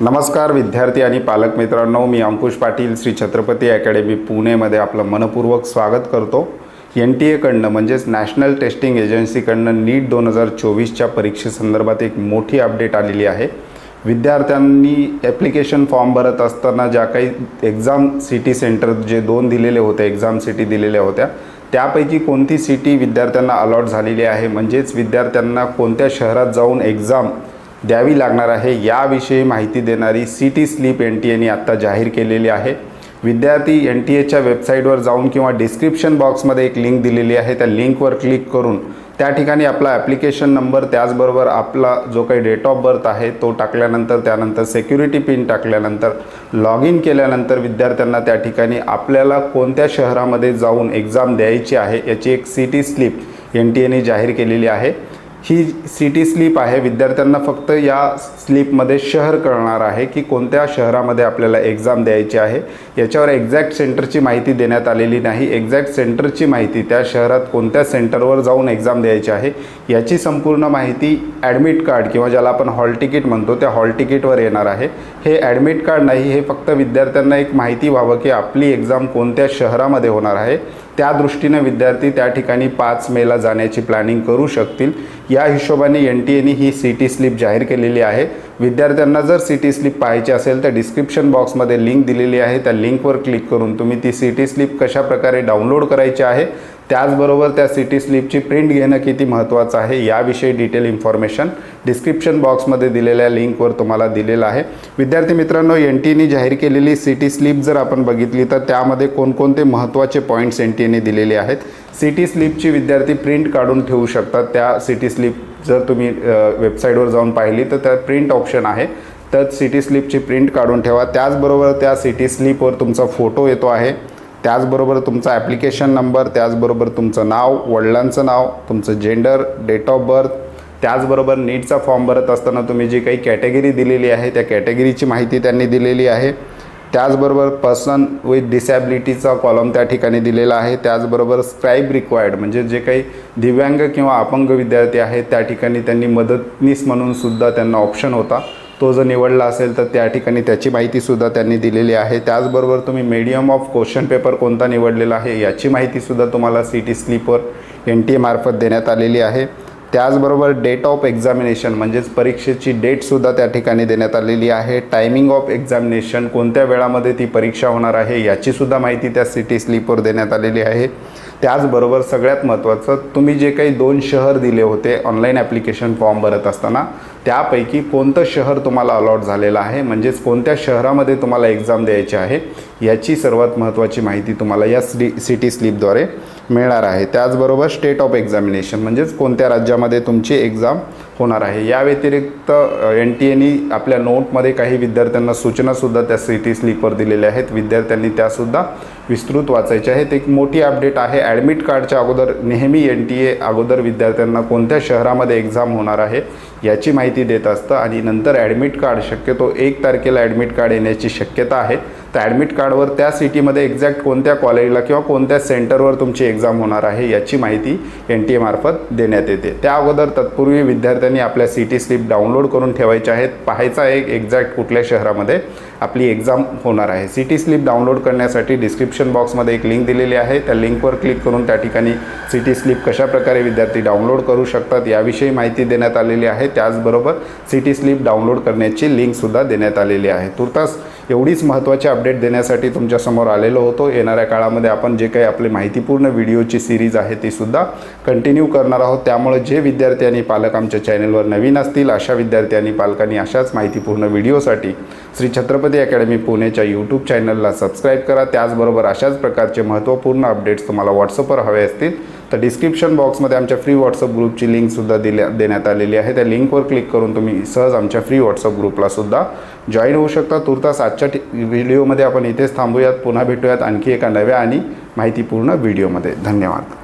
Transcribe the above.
नमस्कार विद्यार्थी आणि पालक मित्रांनो मी अंकुश पाटील श्री छत्रपती अकॅडमी पुणेमध्ये आपलं मनपूर्वक स्वागत करतो. एन टी एकडनं म्हणजेच नॅशनल टेस्टिंग एजन्सीकडनं नीट दोन हजार चोवीसच्या परीक्षेसंदर्भात एक मोठी अपडेट आलेली आहे. विद्यार्थ्यांनी ॲप्लिकेशन फॉर्म भरत असताना ज्या काही एक्झाम सिटी सेंटर जे दोन दिलेले होते एक्झाम सिटी दिलेल्या होत्या त्यापैकी कोणती सिटी विद्यार्थ्यांना अलॉट झालेली आहे? म्हणजेच विद्यार्थ्यांना कोणत्या शहरात जाऊन एक्झाम द्यावी लागणार आहे. याविषयी माहिती देणारी C T slip N T एने आत्ता जाहीर केलेली आहे. विद्यार्थी एन टी एच्या वेबसाईटवर जाऊन किंवा डिस्क्रिप्शन बॉक्समध्ये एक लिंक दिलेली आहे. त्या लिंकवर क्लिक करून त्या ठिकाणी आपला ॲप्लिकेशन नंबर त्याचबरोबर आपला जो काही डेट ऑफ बर्थ आहे तो टाकल्यानंतर त्यानंतर सेक्युरिटी पिन टाकल्यानंतर लॉग इन केल्यानंतर विद्यार्थ्यांना त्या ठिकाणी आपल्याला कोणत्या शहरामध्ये जाऊन एक्झाम द्यायची आहे याची एक C T slip N T एने जाहीर केलेली आहे. ही सिटी स्लीप आहे. विद्यार्थ्यांना फक्त या स्लीपमध्ये शहर कळणार आहे की कोणत्या शहरामध्ये आपल्याला एक्झाम द्यायची आहे. याच्यावर एक्झॅक्ट सेंटरची माहिती देण्यात आलेली नाही. एक्झॅक्ट सेंटरची माहिती त्या शहरात कोणत्या सेंटरवर जाऊन एक्झाम द्यायची आहे याची संपूर्ण माहिती ॲडमिट कार्ड किंवा ज्याला आपण हॉल तिकीट म्हणतो त्या हॉल तिकीटवर येणार आहे. हे ॲडमिट कार्ड नाही हे फक्त विद्यार्थ्यांना एक माहिती व्हावं की आपली एक्झाम कोणत्या शहरामध्ये होणार आहे. त्या दृष्टीनं विद्यार्थी त्या ठिकाणी पाच मेला जाण्याची प्लॅनिंग करू शकतील. या हिशोबाने एन टी एने ही सी टी स्लिप जाहीर केलेली आहे. विद्यार्थ्यांना जर सी टी स्लिप पाहायची असेल तर डिस्क्रिप्शन बॉक्समध्ये लिंक दिलेली आहे. त्या लिंकवर क्लिक करून तुम्ही ती सी टी स्लिप कशाप्रकारे डाउनलोड करायची आहे त्याचबरोबर त्या सिटी स्लीपची स्लिपची प्रिंट घेणं किती महत्त्वाचं आहे याविषयी डिटेल इन्फॉर्मेशन डिस्क्रिप्शन बॉक्समध्ये दिलेल्या लिंकवर तुम्हाला दिलेलं आहे. विद्यार्थी मित्रांनो एन टी एने जाहीर केलेली सिटी स्लीप स्लिप जर आपण बघितली तर त्यामध्ये कोणकोणते महत्त्वाचे पॉईंट्स एन टी एने दिलेले आहेत. सिटी स्लीपची स्लिपची विद्यार्थी प्रिंट काढून ठेवू शकतात. त्या सिटी स्लिप जर तुम्ही वेबसाईटवर जाऊन पाहिली तर त्यात प्रिंट ऑप्शन आहे. तर सिटी स्लिपची प्रिंट काढून ठेवा. त्याचबरोबर त्या सिटी स्लीपवर स्लिपवर तुमचा फोटो येतो आहे. त्याचबरोबर तुमचा ॲप्लिकेशन नंबर त्याचबरोबर तुमचं नाव वडिलांचं नाव तुमचं जेंडर डेट ऑफ बर्थ त्याचबरोबर नीटचा फॉर्म भरत असताना तुम्ही जी काही कॅटेगरी दिलेली आहे त्या कॅटेगरीची माहिती त्यांनी दिलेली आहे. त्याचबरोबर पर्सन विथ डिसॅबिलिटीचा कॉलम त्या ठिकाणी दिलेला आहे. त्याचबरोबर स्क्राईब रिक्वायर्ड म्हणजे जे काही दिव्यांग किंवा अपंग विद्यार्थी आहेत त्या ठिकाणी त्यांनी मदतनीस म्हणून सुद्धा त्यांना ऑप्शन होता. तो जर निवडला असेल तर त्या ठिकाणी त्याची माहितीसुद्धा त्यांनी दिलेली आहे. त्याचबरोबर तुम्ही मीडियम ऑफ क्वेश्चन पेपर कोणता निवडलेला आहे याची माहितीसुद्धा तुम्हाला सी टी स्लीपवर एन टी एमार्फत देण्यात आलेली आहे. त्याचबरोबर डेट ऑफ एक्झामिनेशन म्हणजेच परीक्षेची डेटसुद्धा त्या ठिकाणी देण्यात आलेली आहे. टायमिंग ऑफ एक्झामिनेशन कोणत्या वेळामध्ये ती परीक्षा होणार आहे याचीसुद्धा माहिती त्या सिटी स्लीपवर देण्यात आलेली आहे. त्याचबरोबर सगळ्यात महत्त्वाचं तुम्ही जे काही दोन शहर दिले होते ऑनलाईन ॲप्लिकेशन फॉर्म भरत असताना त्यापैकी कोणतं शहर तुम्हाला अलॉट झालेलं आहे? म्हणजेच कोणत्या शहरामध्ये तुम्हाला एक्झाम द्यायची आहे? याची सर्वात महत्त्वाची माहिती तुम्हाला या सी सिटी स्लीपद्वारे मिळणार आहे. त्याचबरोबर स्टेट ऑफ एक्झामिनेशन म्हणजेच कोणत्या राज्यामध्ये तुमची एक्झाम होणार आहे. या व्यतिरिक्त एन टी एनी आपल्या नोटमध्ये काही विद्यार्थ्यांना सूचनासुद्धा त्या सी टी स्लीपवर दिलेल्या आहेत. विद्यार्थ्यांनी त्यासुद्धा विस्तृत वाचायच्या आहेत. एक मोठी अपडेट आहे. ॲडमिट कार्डच्या अगोदर नेहमी एन टी ए अगोदर विद्यार्थ्यांना कोणत्या शहरामध्ये एक्झाम होणार आहे? याची माहिती देत असतं आणि नंतर ॲडमिट कार्ड शक्यतो एक तारखेला ॲडमिट कार्ड येण्याची शक्यता आहे. तर ॲडमिट कार्डवर त्या सिटीमध्ये एक्झॅक्ट कोणत्या कॉलेजला किंवा कोणत्या सेंटरवर तुमची एक्झाम होणार आहे याची माहिती एन टी एमार्फत देण्यात येते. त्या अगोदर तत्पूर्वी विद्यार्थ्यांनी आपल्या सी टी स्लिप डाउनलोड करून ठेवायच्या आहेत. पाहायचा आहे एक्झॅक्ट कुठल्या शहरामध्ये आपली एक्झाम होणार आहे. सी टी स्लिप डाउनलोड करण्यासाठी डिस्क्रिप्शन बॉक्समध्ये एक लिंक दिलेली आहे. त्या लिंकवर क्लिक करून त्या ठिकाणी सी टी स्लिप कशाप्रकारे विद्यार्थी डाउनलोड करू शकतात याविषयी माहिती देण्यात आलेली आहे. त्याचबरोबर सिटी स्लिप डाउनलोड करण्याची लिंकसुद्धा देण्यात आलेली आहे. तुर्तास एवढीच महत्त्वाची अपडेट देण्यासाठी तुमच्यासमोर आलेलो होतो. येणाऱ्या काळामध्ये आपण जे काही आपली माहितीपूर्ण व्हिडिओची सिरीज आहे ती सुद्धा कंटिन्यू करणार आहोत. त्यामुळे जे विद्यार्थी आणि पालक आमच्या चॅनलवर नवीन असतील अशा विद्यार्थी आणि पालकांनी अशाच माहितीपूर्ण व्हिडिओसाठी श्री छत्रपती अकॅडमी पुणेच्या यूट्यूब चॅनलला सबस्क्राईब करा. त्याचबरोबर अशाच प्रकारचे महत्त्वपूर्ण अपडेट्स तुम्हाला व्हॉट्सअपवर हवे असतील तर डिस्क्रिप्शन बॉक्समध्ये आमच्या फ्री व्हॉट्सअप ग्रुपची लिंकसुद्धा दिल्या देण्यात आलेली आहे. त्या लिंकवर क्लिक करून तुम्ही सहज आमच्या फ्री व्हॉट्सअप ग्रुपला सुद्धा जॉईन होऊ शकता. तुर्तास आजच्या टी व्हिडिओमध्ये आपण इथेच थांबूयात पुन्हा भेटूयात आणखी एका नव्या आणि माहितीपूर्ण व्हिडिओमध्ये. धन्यवाद.